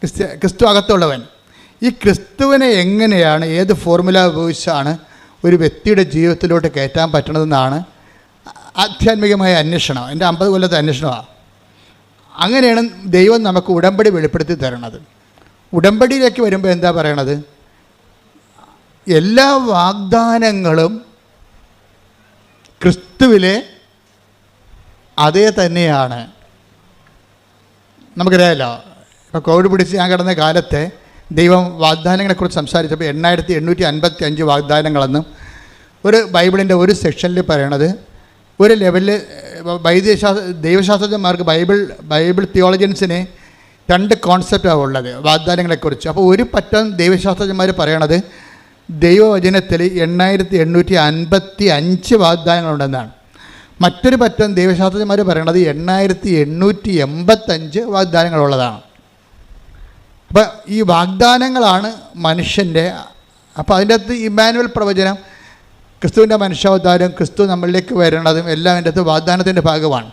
ക്രിസ്ത്യ ക്രിസ്തു അകത്തുള്ളവൻ. ഈ ക്രിസ്തുവിനെ എങ്ങനെയാണ് ഏത് ഫോർമുല ഉപയോഗിച്ചാണ് ഒരു വ്യക്തിയുടെ ജീവിതത്തിലോട്ട് കയറ്റാൻ പറ്റണതെന്നാണ് ആധ്യാത്മികമായ അന്വേഷണം. എന്റെ അമ്പത് കൊല്ലത്തെ അന്വേഷണമാണ് അങ്ങനെയാണ് ദൈവം നമുക്ക് ഉടമ്പടി വെളിപ്പെടുത്തി തരണത്. ഉടമ്പടിയിലേക്ക് വരുമ്പോൾ എന്താ പറയണത്? എല്ലാ വാഗ്ദാനങ്ങളും ക്രിസ്തുവിലെ അതേ തന്നെയാണ്. നമുക്കറിയാമല്ലോ കോവിഡ് പിടിച്ച് ഞാൻ കിടന്ന കാലത്തെ ദൈവം വാഗ്ദാനങ്ങളെക്കുറിച്ച് സംസാരിച്ചപ്പോൾ എണ്ണായിരത്തി എണ്ണൂറ്റി അൻപത്തി അഞ്ച് വാഗ്ദാനങ്ങളെന്നും ഒരു ബൈബിളിന്റെ ഒരു സെക്ഷനിൽ പറയണത് ഒരു ലെവലിൽ വൈദ്യശാസ്ത്ര ദൈവശാസ്ത്രജ്ഞന്മാർക്ക് ബൈബിൾ ബൈബിൾ തിയോളജൻസിന് രണ്ട് കോൺസെപ്റ്റാണ് ഉള്ളത് വാഗ്ദാനങ്ങളെക്കുറിച്ച്. അപ്പോൾ ഒരു പറ്റം ദൈവശാസ്ത്രജ്ഞന്മാർ പറയണത് ദൈവവചനത്തിൽ എണ്ണായിരത്തി എണ്ണൂറ്റി അൻപത്തി അഞ്ച് വാഗ്ദാനങ്ങളുണ്ടെന്നാണ്. മറ്റൊരു പറ്റം ദൈവശാസ്ത്രജ്ഞന്മാർ പറയണത് എണ്ണായിരത്തി എണ്ണൂറ്റി എൺപത്തഞ്ച് വാഗ്ദാനങ്ങളുള്ളതാണ്. അപ്പോൾ ഈ വാഗ്ദാനങ്ങളാണ് മനുഷ്യന്റെ അപ്പോൾ അതിന്റെ അകത്ത് ഇമ്മാനുവൽ പ്രവചനം ക്രിസ്തുവിന്റെ മനുഷ്യാവതാരം ക്രിസ്തു നമ്മളിലേക്ക് വരണതും എല്ലാം അതിന്റെ അകത്ത് വാഗ്ദാനത്തിന്റെ ഭാഗമാണ്.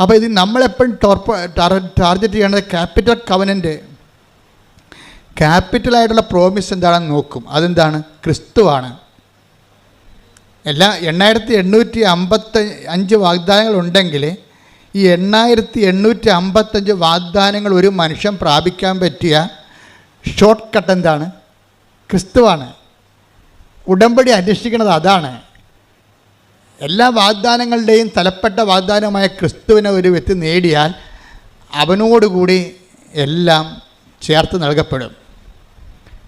അപ്പോൾ ഇത് നമ്മളെപ്പോഴും ടോർപ്പ് ടാർഗറ്റ് ചെയ്യേണ്ടത് ക്യാപിറ്റൽ കവനന്റ്. ക്യാപിറ്റലായിട്ടുള്ള പ്രോമിസ് എന്താണെന്ന് നോക്കും. അതെന്താണ്? ക്രിസ്തുവാണ് എല്ലാ എണ്ണായിരത്തി എണ്ണൂറ്റി അമ്പത്തി അഞ്ച് വാഗ്ദാനങ്ങളുണ്ടെങ്കിൽ ഈ എണ്ണായിരത്തി എണ്ണൂറ്റി അമ്പത്തഞ്ച് വാഗ്ദാനങ്ങൾ ഒരു മനുഷ്യൻ പ്രാപിക്കാൻ പറ്റിയ ഷോർട്ട് കട്ട് എന്താണ്? ക്രിസ്തുവാണ്. ഉടമ്പടി അന്വേഷിക്കുന്നത് അതാണ്. എല്ലാ വാഗ്ദാനങ്ങളുടെയും തലപ്പെട്ട വാഗ്ദാനമായ ക്രിസ്തുവിനെ ഒരു വ്യക്തി നേടിയാൽ അവനോടുകൂടി എല്ലാം ചേർത്ത് നൽകപ്പെടും.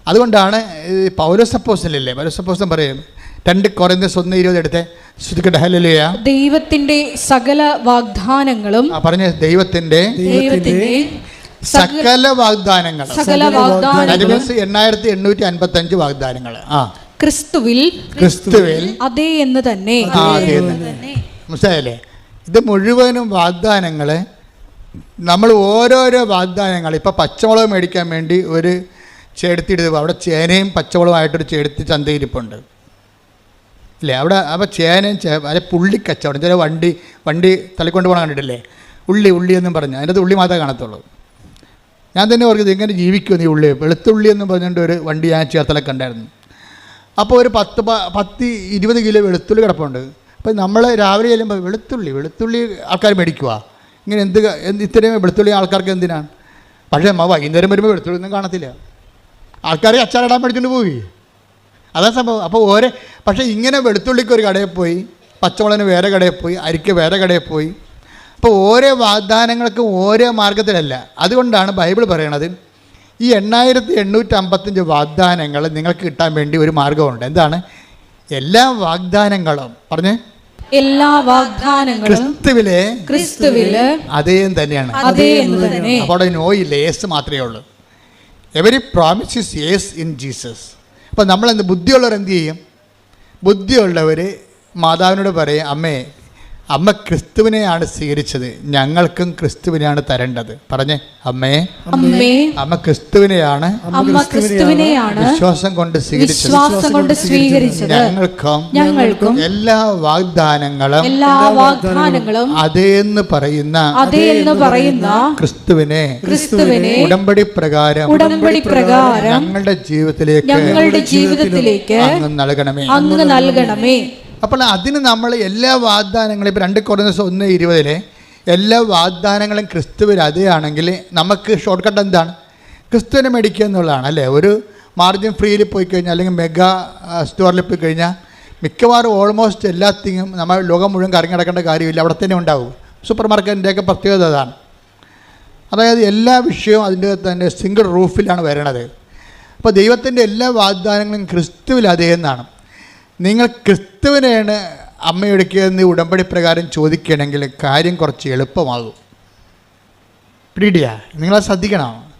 അതുകൊണ്ടാണ് പൗരസപ്പോസലില്ലേ പൗരസപ്പോസം പറയും രണ്ട് കുറഞ്ഞ സ്വന്തം ഇരുപത് എടുത്ത്. ശ്രുതിക്കട്ടെ ദൈവത്തിന്റെ സകല വാഗ്ദാനങ്ങളും പറഞ്ഞ ദൈവത്തിന്റെ സകല വാഗ്ദാനങ്ങൾ സകല വാഗ്ദാനങ്ങൾ എണ്ണായിരത്തി എണ്ണൂറ്റി അൻപത്തി അഞ്ച് വാഗ്ദാനങ്ങൾ ആ. ക്രിസ്തുവിൽ ക്രിസ്തുവിൽ അതേ എന്ന് തന്നെ. മനസ്സിലായല്ലേ? ഇത് മുഴുവനും വാഗ്ദാനങ്ങൾ നമ്മൾ ഓരോരോ വാഗ്ദാനങ്ങൾ. ഇപ്പോൾ പച്ചമുളക് മേടിക്കാൻ വേണ്ടി ഒരു ചേർത്തിടുക അവിടെ ചേനയും പച്ചമുളകുമായിട്ടൊരു ചേടത്തി ചന്തയിരിപ്പുണ്ട് ഇല്ലേ അവിടെ അപ്പോൾ ചേനയും ചേ അല്ലെ പുള്ളി കച്ചവടം ചില വണ്ടി വണ്ടി തള്ളിക്കൊണ്ട് പോകണം കണ്ടിട്ടില്ലേ? ഉള്ളി ഉള്ളി എന്നും പറഞ്ഞു. അതിന്റെ ഉള്ളി മാത്രമേ കാണത്തുള്ളൂ. ഞാൻ തന്നെ ഓർക്കുന്നത് എങ്ങനെ ജീവിക്കും നീ ഉള്ളി? വെളുത്തുള്ളി എന്നും പറഞ്ഞിട്ട് ഒരു വണ്ടി ഞാൻ ചേർത്തലൊക്കെ ഉണ്ടായിരുന്നു. അപ്പോൾ ഒരു പത്ത് പത്ത് ഇരുപത് കിലോ വെളുത്തുള്ളി കിടപ്പുണ്ട്. അപ്പോൾ നമ്മൾ രാവിലെ ചെല്ലുമ്പോൾ വെളുത്തുള്ളി വെളുത്തുള്ളി ആൾക്കാർ മേടിക്കുക ഇങ്ങനെ എന്ത് എന്ത് ഇത്രയും വെളുത്തുള്ളി ആൾക്കാർക്ക് എന്തിനാണ്? പക്ഷേ വൈകുന്നേരം വരുമ്പോൾ വെളുത്തുള്ളി ഒന്നും കാണത്തില്ല. ആൾക്കാർ അച്ചാറിടാൻ പഠിച്ചുകൊണ്ട് പോയി അതാ സംഭവം. അപ്പോൾ ഓരോ പക്ഷേ ഇങ്ങനെ വെളുത്തുള്ളിക്ക് ഒരു കടയിൽ പോയി പച്ചമുളകിന് വേറെ കടയിൽ പോയി അരിക്ക് വേറെ കടയിൽ പോയി. അപ്പോൾ ഓരോ വാഗ്ദാനങ്ങൾക്ക് ഓരോ മാർഗത്തിലല്ല. അതുകൊണ്ടാണ് ബൈബിൾ പറയണത് ഈ എണ്ണായിരത്തി എണ്ണൂറ്റി അമ്പത്തഞ്ച് വാഗ്ദാനങ്ങൾ നിങ്ങൾക്ക് കിട്ടാൻ വേണ്ടി ഒരു മാർഗമുണ്ട്. എന്താണ്? എല്ലാ വാഗ്ദാനങ്ങളും. പറഞ്ഞേ. എല്ലാ വാഗ്ദാനങ്ങളും ക്രിസ്തുവിലെ ക്രിസ്തുവിൽ അതേ തന്നെയാണ്. അപ്പോൾ അവിടെ നോ ഇല്ല യേസ് മാത്രമേ ഉള്ളൂ. Every promise is yes in Jesus അപ്പോൾ നമ്മളെന്ത് ബുദ്ധിയുള്ളവർ എന്ത് ചെയ്യും? ബുദ്ധിയുള്ളവർ മാതാവിനോട് പറയും അമ്മേ അമ്മ ക്രിസ്തുവിനെയാണ് സ്വീകരിച്ചത്. ഞങ്ങൾക്കും ക്രിസ്തുവിനെയാണ് തരേണ്ടത്. പറഞ്ഞേ അമ്മേ. അമ്മേ. അമ്മ ക്രിസ്തുവിനെയാണ് അമ്മ ക്രിസ്തുവിനെയാണ് വിശ്വാസം കൊണ്ട് സ്വീകരിച്ചത്. വിശ്വാസം കൊണ്ട് സ്വീകരിച്ചത്. ഞങ്ങൾക്കും ഞങ്ങൾക്കും എല്ലാ വാഗ്ദാനങ്ങളും എല്ലാ വാഗ്ദാനങ്ങളും അതേന്ന് പറയുന്ന അതേന്ന് പറയുന്ന ക്രിസ്തുവിനെ ക്രിസ്തുവിനെ ഉടമ്പടി പ്രകാരം ഉടമ്പടി പ്രകാരം ഞങ്ങളുടെ ജീവിതത്തിലേക്ക് ഞങ്ങളുടെ ജീവിതത്തിലേക്ക് അങ്ങ് നൽകണമേ. അങ്ങ് നൽകണമേ. അപ്പോൾ അതിന് നമ്മൾ എല്ലാ വാഗ്ദാനങ്ങളും ഇപ്പോൾ രണ്ട് കുറഞ്ഞ ദിവസം ഒന്ന് ഇരുപതിലെ എല്ലാ വാഗ്ദാനങ്ങളും ക്രിസ്തുവിൽ അതെയാണെങ്കിൽ നമുക്ക് ഷോർട്ട് കട്ട് എന്താണ്? ക്രിസ്തുവിനെ മേടിക്കുക എന്നുള്ളതാണ് അല്ലേ? ഒരു മാർജിൻ ഫ്രീയിൽ പോയി കഴിഞ്ഞാൽ അല്ലെങ്കിൽ മെഗാ സ്റ്റോറിൽ പോയി കഴിഞ്ഞാൽ മിക്കവാറും ഓൾമോസ്റ്റ് എല്ലാത്തിനും നമ്മൾ ലോകം മുഴുവൻ കറങ്ങി നടക്കേണ്ട കാര്യമില്ല അവിടെ തന്നെ ഉണ്ടാവും. സൂപ്പർ മാർക്കറ്റിന്റെയൊക്കെ പ്രത്യേകത അതാണ്. അതായത് എല്ലാ വിഷയവും അതിന്റെ തന്നെ സിംഗിൾ റൂഫിലാണ് വരണത്. അപ്പോൾ ദൈവത്തിന്റെ എല്ലാ വാഗ്ദാനങ്ങളും ക്രിസ്തുവിൽ അതേ എന്നാണ്. നിങ്ങൾ ക്രിസ്തുവിനെയാണ് അമ്മയൊടുക്കിയതെന്ന് ഉടമ്പടി പ്രകാരം ചോദിക്കുകയാണെങ്കിൽ കാര്യം കുറച്ച് എളുപ്പമാകും. പിടിയ നിങ്ങളത് ശ്രദ്ധിക്കണം.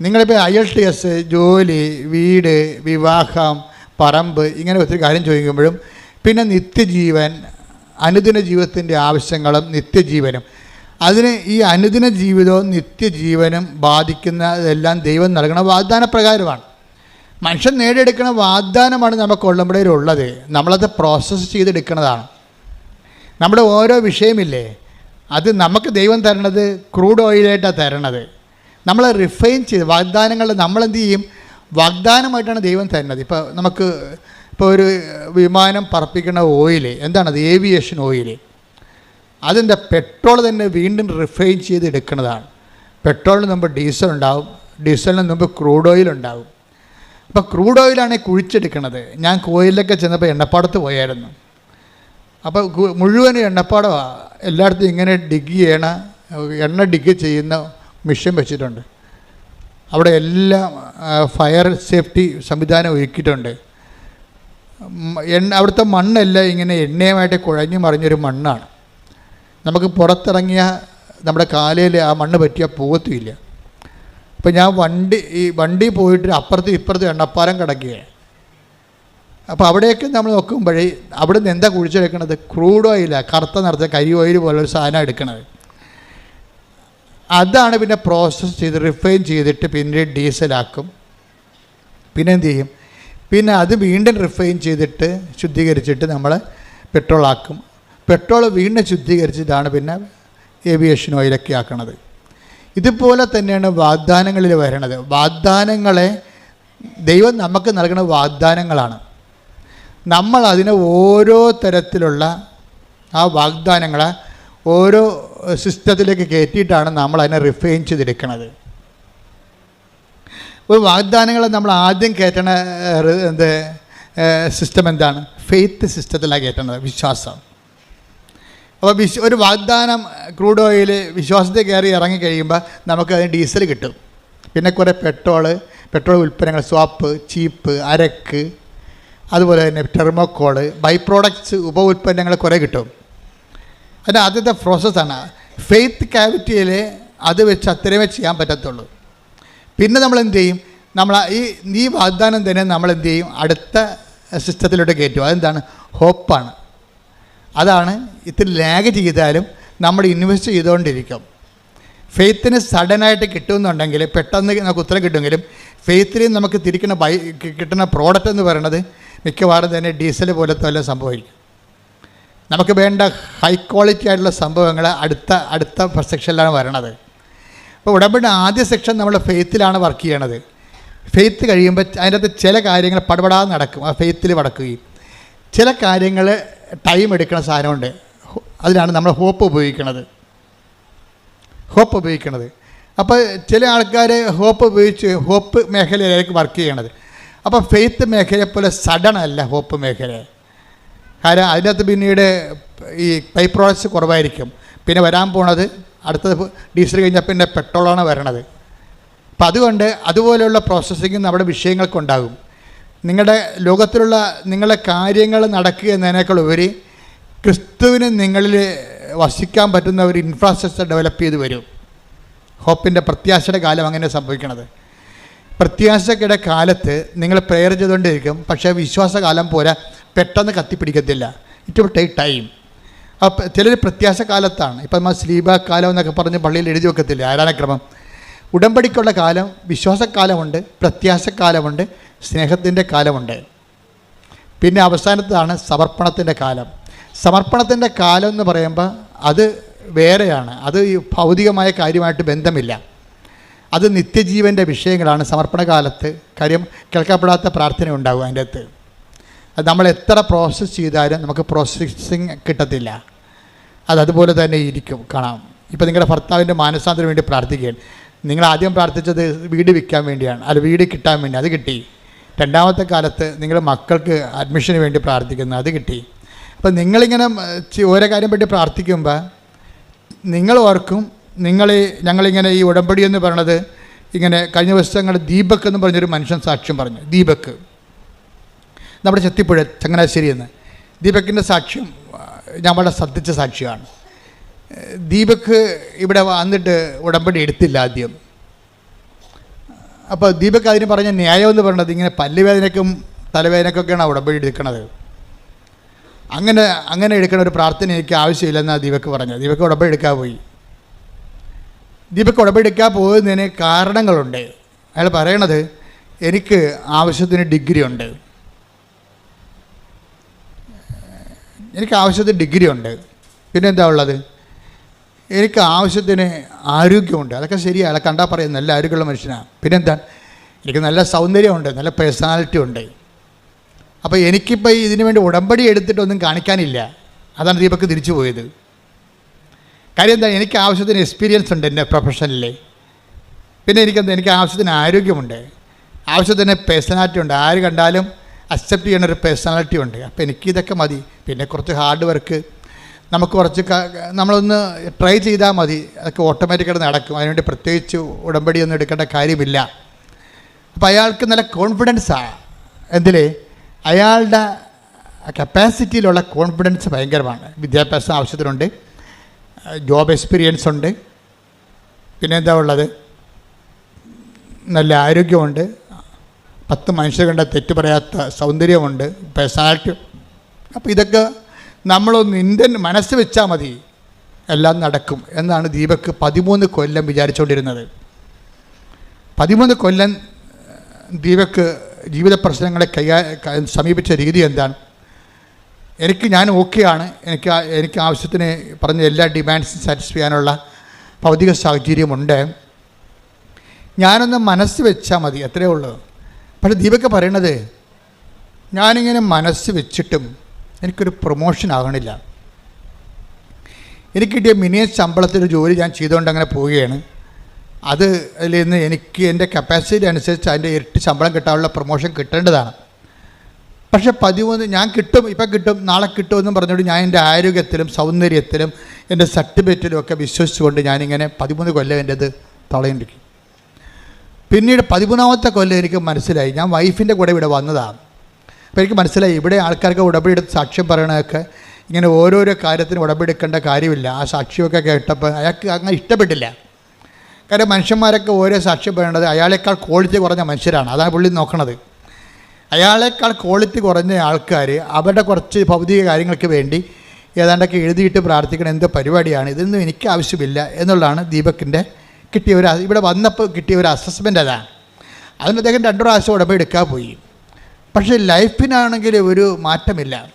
നിങ്ങളിപ്പോൾ ഐ എൽ ടി എസ് ജോലി വീട് വിവാഹം പറമ്പ് ഇങ്ങനെ ഒത്തിരി കാര്യം ചോദിക്കുമ്പോഴും പിന്നെ നിത്യജീവൻ അനുദിന ജീവിതത്തിന്റെ ആവശ്യങ്ങളും നിത്യജീവനും. അതിന് ഈ അനുദിന ജീവിതവും നിത്യജീവനും ബാധിക്കുന്നതെല്ലാം ദൈവം നൽകണ വാഗ്ദാന പ്രകാരമാണ് മനുഷ്യൻ നേടിയെടുക്കുന്ന വാഗ്ദാനമാണ് നമുക്ക് ഉള്ളത് നമ്മളത് പ്രോസസ്സ് ചെയ്തെടുക്കുന്നതാണ്. നമ്മുടെ ഓരോ വിഷയമില്ലേ അത് നമുക്ക് ദൈവം തരണത് ക്രൂഡ് ഓയിലായിട്ടാണ് തരണത്. നമ്മൾ റിഫൈൻ ചെയ്ത് വാഗ്ദാനങ്ങൾ നമ്മളെന്ത് ചെയ്യും? വാഗ്ദാനമായിട്ടാണ് ദൈവം തരുന്നത് ഇപ്പോൾ നമുക്ക് ഇപ്പോൾ ഒരു വിമാനം പറപ്പിക്കുന്ന ഓയിൽ എന്താണത് ഏവിയേഷൻ ഓയിൽ അതിന്റെ പെട്രോൾ തന്നെ വീണ്ടും റിഫൈൻ ചെയ്ത് എടുക്കുന്നതാണ് പെട്രോളിന് മുമ്പ് ഡീസൽ ഉണ്ടാവും ഡീസലിന് മുമ്പ് ക്രൂഡ് ഓയിൽ ഉണ്ടാവും. അപ്പോൾ ക്രൂഡ് ഓയിലാണ് കുഴിച്ചെടുക്കുന്നത് ഞാൻ കോയിലൊക്കെ ചെന്നപ്പോൾ എണ്ണപ്പാടത്ത് പോയായിരുന്നു. അപ്പോൾ മുഴുവൻ എണ്ണപ്പാടമാണ് എല്ലായിടത്തും ഇങ്ങനെ ഡിഗ് ചെയ്യണ എണ്ണ ഡിഗ് ചെയ്യുന്ന മിഷൻ വെച്ചിട്ടുണ്ട്. അവിടെ എല്ലാം ഫയർ സേഫ്റ്റി സംവിധാനം ഒരുക്കിയിട്ടുണ്ട്. എണ്ണ അവിടുത്തെ മണ്ണെല്ലാം ഇങ്ങനെ എണ്ണയുമായിട്ട് കുഴഞ്ഞു മറിഞ്ഞൊരു മണ്ണാണ്. നമുക്ക് പുറത്തിറങ്ങിയ നമ്മുടെ കാലയിൽ ആ മണ്ണ് പറ്റിയാൽ പോകത്തുമില്ല അപ്പോൾ ഞാൻ വണ്ടി ഈ വണ്ടി പോയിട്ട് അപ്പുറത്തും ഇപ്പുറത്തും എണ്ണപ്പാലം കിടക്കുകയാണ് അപ്പോൾ അവിടെയൊക്കെ നമ്മൾ നോക്കുമ്പോഴേ അവിടെ നിന്ന് എന്താ കുഴിച്ചെടുക്കണത് ക്രൂഡ് ഓയിലാണ് കറുത്ത നിറച്ച കരി ഓയിൽ പോലൊരു സാധനം എടുക്കണത്. അതാണ് പിന്നെ പ്രോസസ്സ് ചെയ്ത് റിഫൈൻ ചെയ്തിട്ട് പിന്നെ ഡീസലാക്കും പിന്നെ എന്ത് ചെയ്യും? പിന്നെ അത് വീണ്ടും റിഫൈൻ ചെയ്തിട്ട് ശുദ്ധീകരിച്ചിട്ട് നമ്മൾ പെട്രോളാക്കും പെട്രോൾ വീണ്ടും ശുദ്ധീകരിച്ചിട്ടാണ് പിന്നെ ഏവിയേഷൻ ഓയിലൊക്കെ ആക്കണത്. ഇതുപോലെ തന്നെയാണ് വാഗ്ദാനങ്ങളിൽ വരണത്. വാഗ്ദാനങ്ങളെ ദൈവം നമുക്ക് നൽകുന്ന വാഗ്ദാനങ്ങളാണ്. നമ്മൾ അതിനെ ഓരോ തരത്തിലുള്ള ആ വാഗ്ദാനങ്ങളെ ഓരോ സിസ്റ്റത്തിലേക്ക് കയറ്റിയിട്ടാണ് നമ്മൾ അതിനെ റിഫൈൻ ചെയ്തെടുക്കുന്നത് ഒരു വാഗ്ദാനങ്ങളെ നമ്മൾ ആദ്യം കയറ്റണ എന്ത് സിസ്റ്റം എന്താണ്? ഫെയ്ത്ത് സിസ്റ്റത്തിലാണ് കയറ്റണത് വിശ്വാസം. അപ്പോൾ വിശ്വ ഒരു വാഗ്ദാനം ക്രൂഡ് ഓയിൽ വിശ്വാസത്തിൽ കയറി ഇറങ്ങി കഴിയുമ്പോൾ നമുക്ക് അതിന് ഡീസൽ കിട്ടും. പിന്നെ കുറേ പെട്രോൾ പെട്രോൾ ഉൽപ്പന്നങ്ങൾ സ്വാപ്പ് ചീപ്പ് അരക്ക് അതുപോലെ തന്നെ ടെർമോക്കോൾ ബൈ പ്രോഡക്റ്റ്സ് ഉപ ഉൽപ്പന്നങ്ങൾ കുറേ കിട്ടും. അതിന്റെ ആദ്യത്തെ പ്രോസസ്സാണ് ഫെയ്ത്ത് ക്യാവിറ്റിയിൽ അത് വെച്ച് അത്രയുമേ ചെയ്യാൻ പറ്റത്തുള്ളൂ. പിന്നെ നമ്മൾ എന്ത് ചെയ്യും? നമ്മൾ ഈ ഈ വാഗ്ദാനം തന്നെ നമ്മൾ എന്ത് ചെയ്യും? അടുത്ത സിസ്റ്റത്തിലോട്ട് കയറ്റും. അതെന്താണ്? ഹോപ്പാണ്. അതാണ് ഇത്തിരി ലാഗ് ചെയ്താലും നമ്മൾ ഇൻവെസ്റ്റ് ചെയ്തുകൊണ്ടിരിക്കും. ഫെയ്ത്തിന് സഡനായിട്ട് കിട്ടുമെന്നുണ്ടെങ്കിൽ പെട്ടെന്ന് നമുക്ക് ഉത്തരം കിട്ടുമെങ്കിലും ഫെയ്ത്തിൽ നമുക്ക് തിരിക്കുന്ന ബൈ കിട്ടുന്ന പ്രോഡക്റ്റ് എന്ന് പറയുന്നത് മിക്കവാറും തന്നെ ഡീസൽ പോലത്തെ വല്ല സംഭവിക്കും നമുക്ക് വേണ്ട ഹൈ ക്വാളിറ്റി ആയിട്ടുള്ള സംഭവങ്ങൾ അടുത്ത അടുത്ത സെക്ഷനിലാണ് വരണത്. അപ്പോൾ ഉടമ്പടി ആദ്യ സെക്ഷൻ നമ്മൾ ഫെയ്ത്തിലാണ് വർക്ക് ചെയ്യണത്. ഫെയ്ത്ത് കഴിയുമ്പോൾ അതിനകത്ത് ചില കാര്യങ്ങൾ പടപടാതെ നടക്കും. ആ ഫെയ്ത്തിൽ നടക്കുകയും ചില കാര്യങ്ങൾ ടൈം എടുക്കുന്ന സാധനമുണ്ട്. അതിലാണ് നമ്മൾ ഹോപ്പ് ഉപയോഗിക്കുന്നത് ഹോപ്പ് ഉപയോഗിക്കുന്നത് അപ്പോൾ ചില ആൾക്കാർ ഹോപ്പ് ഉപയോഗിച്ച് ഹോപ്പ് മേഖലയിലേക്ക് വർക്ക് ചെയ്യണത്. അപ്പോൾ ഫെയ്ത്ത് മേഖലയെ പോലെ സഡൻ അല്ല ഹോപ്പ് മേഖല. കാരണം അതിനകത്ത് പിന്നീട് ഈ പൈ പ്രോഡക്ട്സ് കുറവായിരിക്കും. പിന്നെ വരാൻ പോണത് അടുത്തത് ഡീസൽ കഴിഞ്ഞാൽ പിന്നെ പെട്രോളാണ് വരണത്. അപ്പം അതുകൊണ്ട് അതുപോലെയുള്ള പ്രോസസ്സിങ് നമ്മുടെ വിഷയങ്ങൾക്കുണ്ടാകും. നിങ്ങളുടെ ലോകത്തിലുള്ള നിങ്ങളുടെ കാര്യങ്ങൾ നടക്കുക എന്നതിനേക്കാൾ ഉപരി ക്രിസ്തുവിന് നിങ്ങളിൽ വസിക്കാൻ പറ്റുന്ന ഒരു ഇൻഫ്രാസ്ട്രക്ചർ ഡെവലപ്പ് ചെയ്ത് വരും. ഹോപ്പിന്റെ പ്രത്യാശയുടെ കാലം അങ്ങനെ സംഭവിക്കണത്. പ്രത്യാശയുടെ കാലത്ത് നിങ്ങൾ പ്രെയർ ചെയ്തുകൊണ്ടിരിക്കും പക്ഷേ വിശ്വാസകാലം പോലെ പെട്ടെന്ന് കത്തിപ്പിടിക്കത്തില്ല. ഇറ്റ് വിൽ ടേക്ക് ടൈം അപ്പം ചിലർ പ്രത്യാശ കാലത്താണ് ഇപ്പം നമ്മൾ സ്ലീബ കാലം എന്നൊക്കെ പറഞ്ഞ് പള്ളിയിൽ എഴുതി വെക്കത്തില്ല? ആരാധനക്രമം. ഉടമ്പടിക്കുള്ള കാലം വിശ്വാസക്കാലമുണ്ട് പ്രത്യാശക്കാലമുണ്ട് സ്നേഹത്തിന്റെ കാലമുണ്ട്. പിന്നെ അവസാനത്താണ് സമർപ്പണത്തിന്റെ കാലം. സമർപ്പണത്തിന്റെ കാലം എന്ന് പറയുമ്പോൾ അത് വേറെയാണ്. അത് ഈ ഭൗതികമായ കാര്യമായിട്ട് ബന്ധമില്ല. അത് നിത്യജീവന്റെ വിഷയങ്ങളാണ് സമർപ്പണകാലത്ത് കാര്യം കേൾക്കപ്പെടാത്ത പ്രാർത്ഥന ഉണ്ടാകും അതിന്റെ അത് നമ്മൾ എത്ര പ്രോസസ്സ് ചെയ്താലും നമുക്ക് പ്രോസസ്സിങ് കിട്ടത്തില്ല. അത് അതുപോലെ തന്നെ ഇരിക്കും. കാണാം. ഇപ്പോൾ നിങ്ങളുടെ ഭർത്താവിന്റെ മാനസാന്തരം വേണ്ടി പ്രാർത്ഥിക്കുകയാണ്. നിങ്ങൾ ആദ്യം പ്രാർത്ഥിച്ചത് വീട് വിൽക്കാൻ വേണ്ടിയാണ്. അല്ല വീട് കിട്ടാൻ വേണ്ടി. അത് കിട്ടി. രണ്ടാമത്തെ കാലത്ത് നിങ്ങൾ മക്കൾക്ക് അഡ്മിഷന് വേണ്ടി പ്രാർത്ഥിക്കുന്നു അത് കിട്ടി. അപ്പം നിങ്ങളിങ്ങനെ ഓരോ കാര്യം പറ്റി പ്രാർത്ഥിക്കുമ്പോൾ നിങ്ങൾ ഓർക്കും നിങ്ങൾ ഞങ്ങളിങ്ങനെ ഈ ഉടമ്പടി എന്ന് പറയണത് ഇങ്ങനെ കഴിഞ്ഞ ദിവസങ്ങൾ ദീപക് എന്ന് പറഞ്ഞൊരു മനുഷ്യൻ സാക്ഷ്യം പറഞ്ഞു ദീപക്. നമ്മുടെ ചെത്തിപ്പുഴ ചങ്ങനാശ്ശേരി എന്ന്. ദീപക്കിന്റെ സാക്ഷ്യം ഞമ്മളെ ശ്രദ്ധിച്ച സാക്ഷിയാണ് ദീപക് ഇവിടെ വന്നിട്ട് ഉടമ്പടി എടുത്തില്ല ആദ്യം. അപ്പോൾ ദീപക് അതിന് പറഞ്ഞ ന്യായം എന്ന് പറയുന്നത് ഇങ്ങനെ പല്ലുവേദനയ്ക്കും തലവേദനയ്ക്കൊക്കെയാണ് ഉടമ്പടി എടുക്കുന്നത് അങ്ങനെ അങ്ങനെ എടുക്കുന്ന ഒരു പ്രാർത്ഥന എനിക്ക് ആവശ്യമില്ലെന്നാണ് ദീപക് പറഞ്ഞത്. ദീപക് ഉടമ്പടി എടുക്കാൻ പോയി. ദീപക് ഉടമ്പടി എടുക്കാൻ പോകുന്നതിന് കാരണങ്ങളുണ്ട്. അയാൾ പറയണത് എനിക്ക് ആവശ്യത്തിന് ഡിഗ്രി ഉണ്ട് എനിക്ക് ആവശ്യത്തിന് ഡിഗ്രി ഉണ്ട് പിന്നെന്താ ഉള്ളത്? എനിക്ക് ആവശ്യത്തിന് ആരോഗ്യമുണ്ട്. അതൊക്കെ ശരിയാണ് അതൊക്കെ കണ്ടാൽ പറയും നല്ല ആരോഗ്യമുള്ള മനുഷ്യനാണ് പിന്നെന്താ? എനിക്ക് നല്ല സൗന്ദര്യമുണ്ട് നല്ല പേഴ്സണാലിറ്റി ഉണ്ട് അപ്പോൾ എനിക്കിപ്പോൾ ഇതിനു വേണ്ടി ഉടമ്പടി എടുത്തിട്ടൊന്നും കാണിക്കാനില്ല. അതാണ് ദീപക്ക് തിരിച്ചു പോയത്. കാര്യം എന്താ? എനിക്ക് ആവശ്യത്തിന് എക്സ്പീരിയൻസ് ഉണ്ട് എന്റെ പ്രൊഫഷനിൽ പിന്നെ എനിക്കെന്താ? എനിക്ക് ആവശ്യത്തിന് ആരോഗ്യമുണ്ട്. ആവശ്യത്തിന് പേഴ്സണാലിറ്റി ഉണ്ട് ആര് കണ്ടാലും അക്സെപ്റ്റ് ചെയ്യുന്ന ഒരു പേഴ്സണാലിറ്റി ഉണ്ട് അപ്പോൾ എനിക്കിതൊക്കെ മതി. പിന്നെ കുറച്ച് ഹാർഡ് വർക്ക് നമുക്ക് കുറച്ച് നമ്മളൊന്ന് ട്രൈ ചെയ്താൽ മതി. അതൊക്കെ ഓട്ടോമാറ്റിക്കായിട്ട് നടക്കും. അതിനുവേണ്ടി പ്രത്യേകിച്ച് ഉടമ്പടിയൊന്നും എടുക്കേണ്ട കാര്യമില്ല. അപ്പോൾ അയാൾക്ക് നല്ല കോൺഫിഡൻസാണ് എന്തിൽ അയാളുടെ കപ്പാസിറ്റിയിലുള്ള കോൺഫിഡൻസ് ഭയങ്കരമാണ്. വിദ്യാഭ്യാസം ആവശ്യത്തിനുണ്ട്. ജോബ് എക്സ്പീരിയൻസ് ഉണ്ട്. പിന്നെ എന്താ ഉള്ളത്? നല്ല ആരോഗ്യമുണ്ട്. പത്ത് മനുഷ്യർ കണ്ട തെറ്റ് പറയാത്ത സൗന്ദര്യമുണ്ട്. പേഴ്സണാലിറ്റി അപ്പോൾ ഇതൊക്കെ നമ്മളൊന്ന് ഇന്ത്യൻ മനസ്സ് വെച്ചാൽ മതി. എല്ലാം നടക്കും എന്നാണ് ദീപക്ക് പതിമൂന്ന് കൊല്ലം വിചാരിച്ചുകൊണ്ടിരുന്നത് പതിമൂന്ന് കൊല്ലം ദീപക്ക് ജീവിത പ്രശ്നങ്ങളെ കൈകാ സമീപിച്ച രീതി എന്താണ്? എനിക്ക് ഞാൻ ഓക്കെയാണ്. എനിക്ക് എനിക്ക് ആവശ്യത്തിന് പറഞ്ഞ എല്ലാ ഡിമാൻഡ്സും സാറ്റിസ്ഫൈ ചെയ്യാനുള്ള ഭൗതിക സാഹചര്യമുണ്ട്. ഞാനൊന്ന് മനസ്സ് വെച്ചാൽ മതി അത്രയേ ഉള്ളൂ. പക്ഷേ ദീപക്ക് പറയണത് ഞാനിങ്ങനെ മനസ്സ് വെച്ചിട്ടും എനിക്കൊരു പ്രൊമോഷൻ ആകണില്ല. എനിക്ക് കിട്ടിയ മിനിയം ശമ്പളത്തിൽ ജോലി ഞാൻ ചെയ്തുകൊണ്ട് അങ്ങനെ പോവുകയാണ്. അത് അതിൽ നിന്ന് എനിക്ക് എന്റെ കപ്പാസിറ്റി അനുസരിച്ച് അതിന്റെ ഇരട്ടി ശമ്പളം കിട്ടാനുള്ള പ്രൊമോഷൻ കിട്ടേണ്ടതാണ്. പക്ഷേ പതിമൂന്ന് ഞാൻ കിട്ടും ഇപ്പം കിട്ടും നാളെ കിട്ടുമെന്ന് പറഞ്ഞുകൊണ്ട് ഞാൻ എന്റെ ആരോഗ്യത്തിലും സൗന്ദര്യത്തിലും എന്റെ സർട്ടിഫിക്കറ്റിലും ഒക്കെ വിശ്വസിച്ചുകൊണ്ട് ഞാനിങ്ങനെ പതിമൂന്ന് കൊല്ലം എന്റെത് തളയിരിക്കും പിന്നീട് പതിമൂന്നാമത്തെ കൊല്ലം എനിക്ക് മനസ്സിലായി. ഞാൻ വൈഫിന്റെ കൂടെ ഇവിടെ വന്നതാണ്. അപ്പോൾ എനിക്ക് മനസ്സിലായി ഇവിടെ ആൾക്കാർക്ക് ഉടമ്പടിയെടുത്ത് സാക്ഷ്യം പറയണതൊക്കെ ഇങ്ങനെ ഓരോരോ കാര്യത്തിന് ഉടമ്പടിക്കേണ്ട കാര്യമില്ല. ആ സാക്ഷ്യമൊക്കെ കേട്ടപ്പോൾ അയാൾക്ക് അങ്ങനെ ഇഷ്ടപ്പെട്ടില്ല. കാര്യം മനുഷ്യന്മാരൊക്കെ ഓരോ സാക്ഷ്യം പറയേണ്ടത് അയാളെക്കാൾ ക്വാളിറ്റി കുറഞ്ഞ മനുഷ്യരാണ്. അതാണ് പുള്ളി നോക്കണത്. അയാളെക്കാൾ ക്വാളിറ്റി കുറഞ്ഞ ആൾക്കാർ അവരുടെ കുറച്ച് ഭൗതിക കാര്യങ്ങൾക്ക് വേണ്ടി ഏതാണ്ടൊക്കെ എഴുതിയിട്ട് പ്രാർത്ഥിക്കണം എന്തോ പരിപാടിയാണ് ഇതൊന്നും എനിക്ക് ആവശ്യമില്ല എന്നുള്ളതാണ് ദീപക്കിന്റെ കിട്ടിയ ഒരു ഇവിടെ വന്നപ്പോൾ കിട്ടിയ ഒരു അസസ്മെന്റ് അതാണ്. അതിന് അദ്ദേഹം രണ്ടു പ്രാവശ്യം ഉടമ്പ എടുക്കാൻ പോയി. പക്ഷേ ലൈഫിനാണെങ്കിൽ ഒരു മാറ്റമില്ല.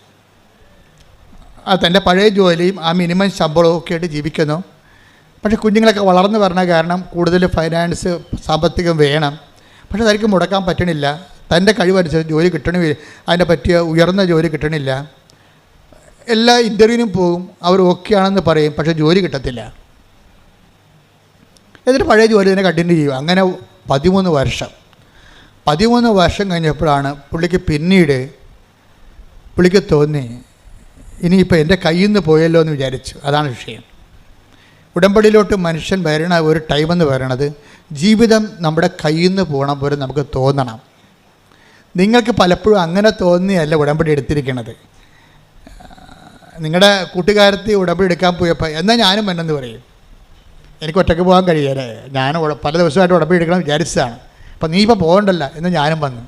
തന്റെ പഴയ ജോലിയും ആ മിനിമം ശമ്പളവും ഒക്കെ ആയിട്ട് ജീവിക്കുന്നു. പക്ഷേ കുഞ്ഞുങ്ങളൊക്കെ വളർന്നു വരണ കാരണം കൂടുതൽ ഫൈനാൻസ് സാമ്പത്തികം വേണം. പക്ഷേ തനിക്ക് മുടക്കാൻ പറ്റണില്ല. തന്റെ കഴിവനുസരിച്ച് ജോലി കിട്ടണമില്ല അതിനെ പറ്റിയ ഉയർന്ന ജോലി കിട്ടണില്ല. എല്ലാ ഇന്റർവ്യൂവിനും പോകും അവർ ഓക്കെ ആണെന്ന് പറയും പക്ഷേ ജോലി കിട്ടത്തില്ല. എന്നിട്ട് പഴയ ജോലി തന്നെ കണ്ടിന്യൂ ചെയ്യും അങ്ങനെ പതിമൂന്ന് വർഷം. പതിമൂന്ന് വർഷം കഴിഞ്ഞപ്പോഴാണ് പുള്ളിക്ക് പിന്നീട് പുള്ളിക്ക് തോന്നി ഇനിയിപ്പോൾ എന്റെ കയ്യിൽ നിന്ന് പോയല്ലോ എന്ന് വിചാരിച്ചു. അതാണ് വിഷയം. ഉടമ്പടിയിലോട്ട് മനുഷ്യൻ വരണ ഒരു ടൈം എന്ന് പറയണത് ജീവിതം നമ്മുടെ കയ്യിൽ നിന്ന് പോകണം പോലെ നമുക്ക് തോന്നണം. നിങ്ങൾക്ക് പലപ്പോഴും അങ്ങനെ തോന്നിയല്ല ഉടമ്പടി എടുത്തിരിക്കണത്. നിങ്ങളുടെ കൂട്ടുകാരത്തി ഉടമ്പടി എടുക്കാൻ പോയപ്പോൾ എന്നാൽ ഞാനും വന്നെന്ന് പറയും. എനിക്ക് ഒറ്റയ്ക്ക് പോകാൻ കഴിയല്ലേ. ഞാൻ പല ദിവസമായിട്ട് ഉടമ്പടി എടുക്കണം വിചാരിച്ചതാണ്. അപ്പം നീ ഇപ്പോൾ പോകണ്ടല്ല എന്ന് ഞാനും വന്നു